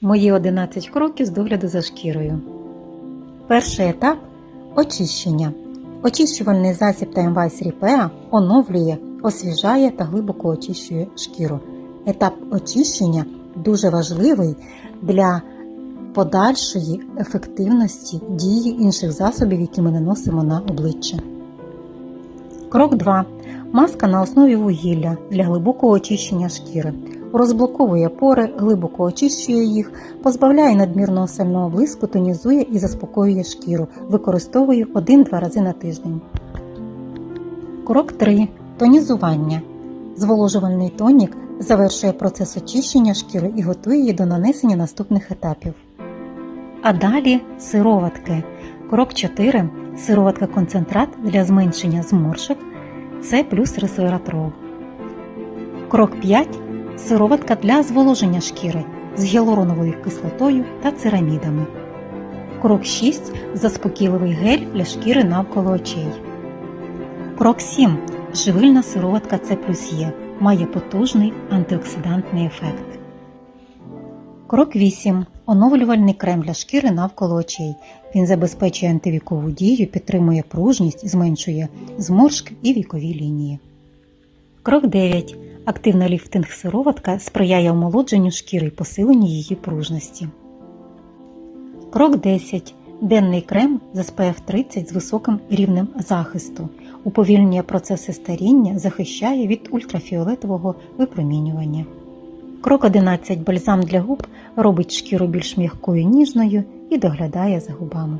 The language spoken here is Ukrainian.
Мої 11 кроків з догляду за шкірою. Перший етап очищення. Очищувальний засіб Timevice Repair оновлює, освіжає та глибоко очищує шкіру. Етап очищення дуже важливий для подальшої ефективності дії інших засобів, які ми наносимо на обличчя. Крок 2. Маска на основі вугілля для глибокого очищення шкіри. Розблоковує пори, глибоко очищує їх, позбавляє надмірного сального блиску, тонізує і заспокоює шкіру. Використовую 1-2 рази на тиждень. Крок 3. Тонізування. Зволожувальний тонік завершує процес очищення шкіри і готує її до нанесення наступних етапів. А далі сироватки. Крок 4. Сироватка концентрат для зменшення зморшок. Це плюс ресвератрол. Крок 5. Сироватка для зволоження шкіри з гіалуроновою кислотою та церамідами. Крок 6. Заспокійливий гель для шкіри навколо очей. Крок 7. Живильна сироватка С плюс Є. Має потужний антиоксидантний ефект. Крок 8. Оновлювальний крем для шкіри навколо очей. Він забезпечує антивікову дію, підтримує пружність, зменшує зморшки і вікові лінії. Крок 9. Активна ліфтинг сироватка сприяє омолодженню шкіри і посиленню її пружності. Крок 10. Денний крем з SPF 30 з високим рівнем захисту. Уповільнює процеси старіння, захищає від ультрафіолетового випромінювання. Крок 11. Бальзам для губ робить шкіру більш м'якою ніжною і доглядає за губами.